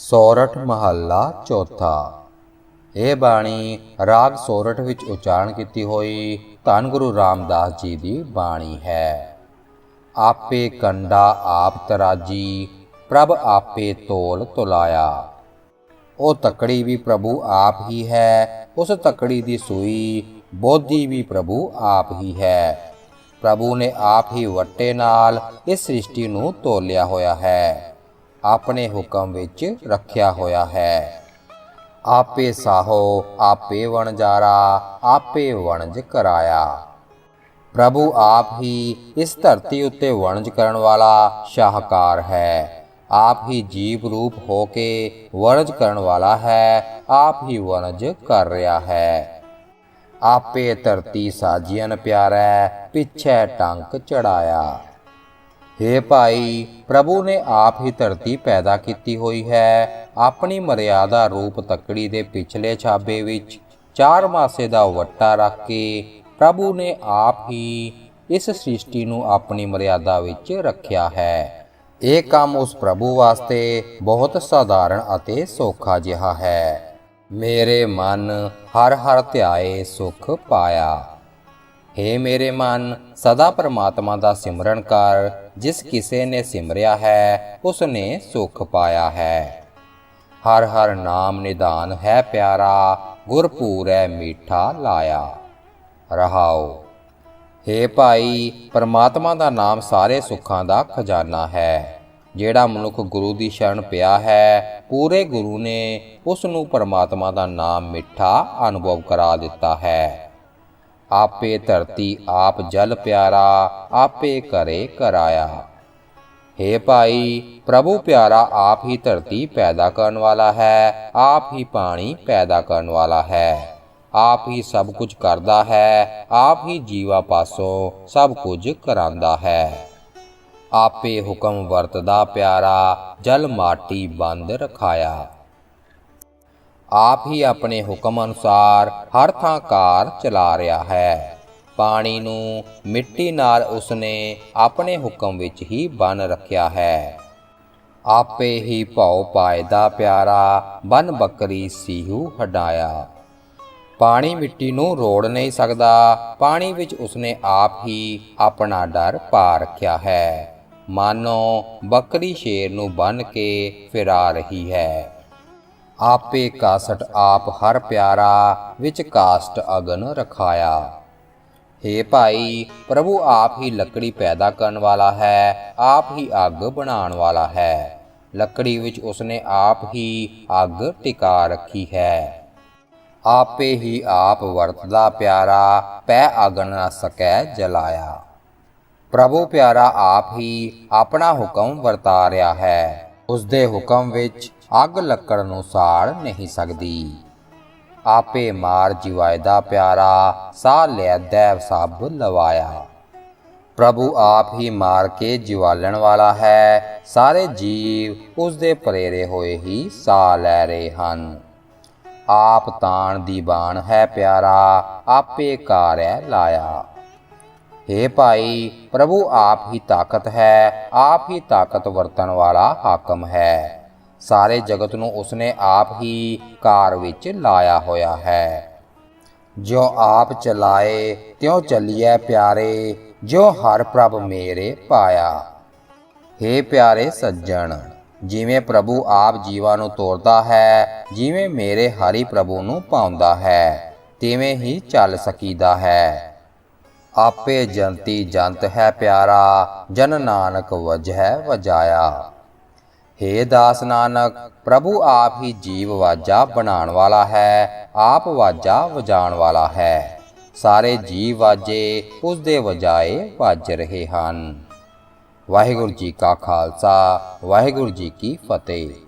ਸੋਰਠ ਮਹੱਲਾ ਚੌਥਾ। ਇਹ ਬਾਣੀ ਰਾਗ ਸੋਰਠ ਵਿੱਚ ਉਚਾਰਨ ਕੀਤੀ ਹੋਈ ਧੰਨ ਗੁਰੂ ਰਾਮਦਾਸ ਜੀ ਦੀ ਬਾਣੀ ਹੈ। ਆਪੇ ਕੰਡਾ ਆਪ ਤਰਾਜੀ, ਪ੍ਰਭ ਆਪੇ ਤੋਲ ਤੁਲਾਇਆ। ਉਹ ਤਕੜੀ ਵੀ ਪ੍ਰਭੂ ਆਪ ਹੀ ਹੈ, ਉਸ ਤਕੜੀ ਦੀ ਸੂਈ ਬੋਧੀ ਵੀ ਪ੍ਰਭੂ ਆਪ ਹੀ ਹੈ। ਪ੍ਰਭੂ ਨੇ ਆਪ ਹੀ ਵੱਟੇ ਨਾਲ ਇਸ ਸ੍ਰਿਸ਼ਟੀ ਨੂੰ ਤੋਲਿਆ ਹੋਇਆ ਹੈ। ਆਪਣੇ ਹੁਕਮ ਵਿੱਚ ਰੱਖਿਆ ਹੋਇਆ ਹੈ। ਆਪੇ ਸਾਹੋ, ਆਪੇ ਵਣਜਾਰਾ, ਆਪੇ ਵਣਜ ਕਰਾਇਆ। ਪ੍ਰਭੂ ਆਪ ਹੀ ਇਸ ਧਰਤੀ ਉੱਤੇ ਵਣਜ ਕਰਨ ਵਾਲਾ ਸ਼ਾਹਕਾਰ ਹੈ। ਆਪ ਹੀ ਜੀਵ ਰੂਪ ਹੋ ਕੇ ਵਣਜ ਕਰਨ ਵਾਲਾ ਹੈ, ਆਪ ਹੀ ਵਣਜ ਕਰ ਰਿਹਾ ਹੈ। ਆਪੇ ਧਰਤੀ ਸਾਜੀਆਂ ਪਿਆਰੈ, ਪਿੱਛੇ ਟੰਕ ਚੜਾਇਆ। ਹੇ ਭਾਈ, ਪ੍ਰਭੂ ਨੇ ਆਪ ਹੀ ਧਰਤੀ ਪੈਦਾ ਕੀਤੀ ਹੋਈ ਹੈ। ਆਪਣੀ ਮਰਿਆਦਾ ਰੂਪ ਤੱਕੜੀ ਦੇ ਪਿਛਲੇ ਛਾਬੇ ਵਿੱਚ, ਚਾਰ ਮਾਸੇ ਦਾ ਵੱਟਾ ਰੱਖ ਕੇ ਪ੍ਰਭੂ ਨੇ ਆਪ ਹੀ ਇਸ ਸ੍ਰਿਸ਼ਟੀ ਨੂੰ ਆਪਣੀ ਮਰਿਆਦਾ ਵਿੱਚ ਰੱਖਿਆ ਹੈ। ਇਹ ਕੰਮ ਉਸ ਪ੍ਰਭੂ ਵਾਸਤੇ ਬਹੁਤ ਸਾਧਾਰਨ ਅਤੇ ਸੌਖਾ ਜਿਹਾ ਹੈ। ਮੇਰੇ ਮਨ ਹਰ ਹਰ ਧਿਆਏ ਸੁਖ ਪਾਇਆ। ਹੇ ਮੇਰੇ ਮਨ, ਸਦਾ ਪਰਮਾਤਮਾ ਦਾ ਸਿਮਰਨ ਕਰ, ਜਿਸ ਕਿਸੇ ਨੇ ਸਿਮਰਿਆ ਹੈ ਉਸ ਨੇ ਸੁਖ ਪਾਇਆ ਹੈ। ਹਰ ਹਰ ਨਾਮ ਨਿਦਾਨ ਹੈ ਪਿਆਰਾ, ਗੁਰਪੂਰ ਹੈ ਮੀਠਾ ਲਾਇਆ। ਰਹਾਓ। ਹੇ ਭਾਈ, ਪਰਮਾਤਮਾ ਦਾ ਨਾਮ ਸਾਰੇ ਸੁੱਖਾਂ ਦਾ ਖਜ਼ਾਨਾ ਹੈ। ਜਿਹੜਾ ਮਨੁੱਖ ਗੁਰੂ ਦੀ ਸ਼ਰਨ ਪਿਆ ਹੈ, ਪੂਰੇ ਗੁਰੂ ਨੇ ਉਸ ਨੂੰ ਪਰਮਾਤਮਾ ਦਾ ਨਾਮ ਮਿੱਠਾ ਅਨੁਭਵ ਕਰਾ ਦਿੱਤਾ ਹੈ। ਆਪੇ ਧਰਤੀ ਆਪ ਜਲ ਪਿਆਰਾ, ਆਪੇ ਕਰੇ ਕਰਾਇਆ ਹੇ ਭਾਈ, ਪ੍ਰਭੂ ਪਿਆਰਾ ਆਪ ਹੀ ਧਰਤੀ ਪੈਦਾ ਕਰਨ ਵਾਲਾ ਹੈ, ਆਪ ਹੀ ਪਾਣੀ ਪੈਦਾ ਕਰਨ ਵਾਲਾ ਹੈ। ਆਪ ਹੀ ਸਭ ਕੁਝ ਕਰਦਾ ਹੈ, ਆਪ ਹੀ ਜੀਵਾ ਪਾਸੋਂ ਸਭ ਕੁਝ ਕਰਾਂਦਾ ਹੈ। ਆਪੇ ਹੁਕਮ ਵਰਤਦਾ ਪਿਆਰਾ, ਜਲ ਮਾਟੀ ਬੰਦ ਰਖਾਇਆ। ਆਪ ਹੀ ਆਪਣੇ ਹੁਕਮ ਅਨੁਸਾਰ ਹਰ ਥਾਂ ਕਾਰ ਚਲਾ ਰਿਹਾ ਹੈ। ਪਾਣੀ ਨੂੰ ਮਿੱਟੀ ਨਾਲ ਉਸਨੇ ਆਪਣੇ ਹੁਕਮ ਵਿੱਚ ਹੀ ਬੰਨ ਰੱਖਿਆ ਹੈ। ਆਪੇ ਹੀ ਭਉ ਪਾਇਦਾ ਪਿਆਰਾ ਬਨ ਬੱਕਰੀ ਸੀਹੂ ਹਟਾਇਆ ਪਾਣੀ ਮਿੱਟੀ ਨੂੰ ਰੋੜ ਨਹੀਂ ਸਕਦਾ। ਪਾਣੀ ਵਿੱਚ ਉਸਨੇ ਆਪ ਹੀ ਆਪਣਾ ਡਰ ਪਾ ਰੱਖਿਆ ਹੈ। ਮਾਨੋ ਬੱਕਰੀ ਸ਼ੇਰ ਨੂੰ ਬੰਨ ਕੇ ਫਿਰਾ ਰਹੀ ਹੈ। ਆਪੇ ਕਾਸਟ ਆਪ ਹਰ ਪਿਆਰਾ, ਵਿੱਚ ਕਾਸਟ ਅਗਨ ਰਖਾਇਆ। ਹੇ ਭਾਈ, ਪ੍ਰਭੂ ਆਪ ਹੀ ਲੱਕੜੀ ਪੈਦਾ ਕਰਨ ਵਾਲਾ ਹੈ, ਆਪ ਹੀ ਅੱਗ ਬਣਾਉਣ ਵਾਲਾ ਹੈ। ਲੱਕੜੀ ਵਿੱਚ ਉਸਨੇ ਆਪ ਹੀ ਅੱਗ ਟਿਕਾ ਰੱਖੀ ਹੈ। ਆਪੇ ਹੀ ਆਪ ਵਰਤਦਾ ਪਿਆਰਾ, ਪੈ ਅਗਨ ਨਾ ਸਕੈ ਜਲਾਇਆ। ਪ੍ਰਭੂ ਪਿਆਰਾ ਆਪ ਹੀ ਆਪਣਾ ਹੁਕਮ ਵਰਤਾ ਰਿਹਾ ਹੈ। ਉਸ ਦੇ ਹੁਕਮ ਵਿੱਚ ਅੱਗ ਲੱਕੜ ਨੂੰ ਸਾੜ ਨਹੀਂ ਸਕਦੀ। ਆਪੇ ਮਾਰ ਜਿਵਾਇਦਾ ਪਿਆਰਾ, ਸਾਹ ਲੈ ਲੈਦਾ ਸਭ ਲਵਾਇਆ। ਪ੍ਰਭੂ ਆਪ ਹੀ ਮਾਰ ਕੇ ਜਿਵਾਲਣ ਵਾਲਾ ਹੈ। ਸਾਰੇ ਜੀਵ ਉਸ ਦੇ ਪ੍ਰੇਰੇ ਹੋਏ ਹੀ ਸਾਹ ਲੈ ਰਹੇ ਹਨ। ਆਪ ਤਾਣ ਦੀ ਬਾਣ ਹੈ ਪਿਆਰਾ, ਆਪੇ ਕਾਰੈ ਲਾਇਆ। ਹੇ ਭਾਈ, ਪ੍ਰਭੂ ਆਪ ਹੀ ਤਾਕਤ ਹੈ, ਆਪ ਹੀ ਤਾਕਤ ਵਰਤਣ ਵਾਲਾ ਹਾਕਮ ਹੈ। ਸਾਰੇ ਜਗਤ ਨੂੰ ਉਸਨੇ ਆਪ ਹੀ ਕਾਰ ਵਿੱਚ ਲਾਇਆ ਹੋਇਆ ਹੈ। ਜੋ ਆਪ ਚਲਾਏ, ਤਿਉ ਚੱਲੀਐ ਪਿਆਰੇ ਜੋ ਹਰ ਪ੍ਰਭ ਮੇਰੇ ਪਾਇਆ। ਹੇ ਪਿਆਰੇ ਸੱਜਣ, ਜਿਵੇਂ ਪ੍ਰਭੂ ਆਪ ਜੀਵਾਂ ਨੂੰ ਤੋਰਦਾ ਹੈ, ਜਿਵੇਂ ਮੇਰੇ ਹਰੀ ਪ੍ਰਭੂ ਨੂੰ ਪਾਉਂਦਾ ਹੈ, ਤਿਵੇਂ ਹੀ ਚੱਲ ਸਕੀਦਾ ਹੈ। ਆਪੇ ਜੰਤੀ ਜੰਤ ਹੈ ਪਿਆਰਾ, ਜਨ ਨਾਨਕ ਵਜਹਿ ਵਜਾਇਆ। ਹੇ ਦਾਸ ਨਾਨਕ, ਪ੍ਰਭੂ ਆਪ ਹੀ ਜੀਵ ਵਾਜਾ ਬਣਾਉਣ ਵਾਲਾ ਹੈ, ਆਪ ਵਾਜਾ ਵਜਾਉਣ ਵਾਲਾ ਹੈ। ਸਾਰੇ ਜੀਵ ਵਾਜੇ, ਉਸ ਦੇ ਵਜਾਏ ਵੱਜ ਰਹੇ ਹਨ। ਵਾਹਿਗੁਰੂ ਜੀ ਕਾ ਖਾਲਸਾ, ਵਾਹਿਗੁਰੂ ਜੀ ਕੀ ਫਤਿਹ।